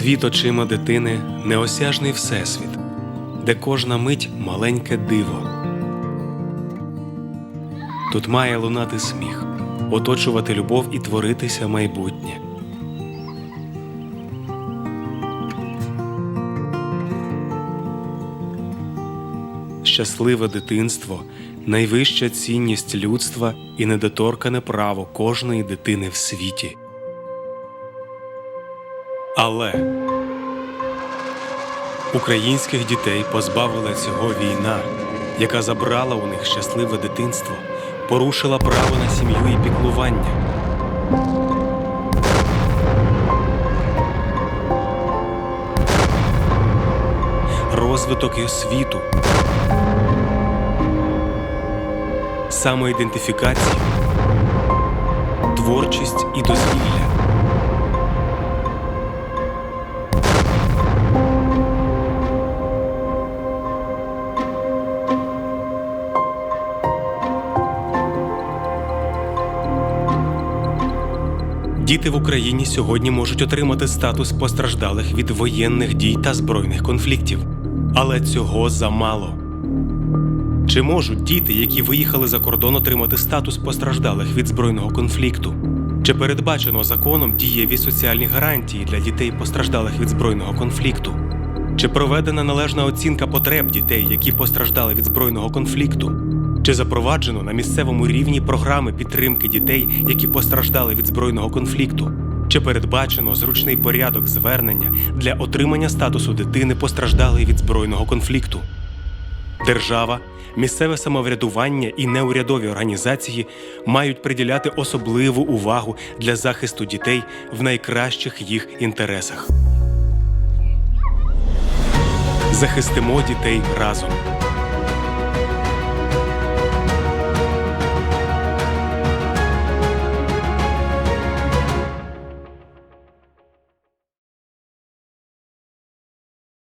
Світ очима дитини неосяжний всесвіт, де кожна мить маленьке диво. Тут має лунати сміх, оточувати любов і творитися майбутнє. Щасливе дитинство найвища цінність людства і недоторкане право кожної дитини в світі. Але українських дітей позбавила цього війна, яка забрала у них щасливе дитинство, порушила право на сім'ю і піклування. Розвиток і освіту, самоідентифікацію, творчість і дозвілля. Діти в Україні сьогодні можуть отримати статус постраждалих від воєнних дій та збройних конфліктів. Але цього замало. Чи можуть діти, які виїхали за кордон, отримати статус постраждалих від збройного конфлікту? Чи передбачено законом дієві соціальні гарантії для дітей, постраждалих від збройного конфлікту? Чи проведена належна оцінка потреб дітей, які постраждали від збройного конфлікту? Чи запроваджено на місцевому рівні програми підтримки дітей, які постраждали від збройного конфлікту? Чи передбачено зручний порядок звернення для отримання статусу дитини, постраждалої від збройного конфлікту? Держава, місцеве самоврядування і неурядові організації мають приділяти особливу увагу для захисту дітей в найкращих їх інтересах. Захистимо дітей разом.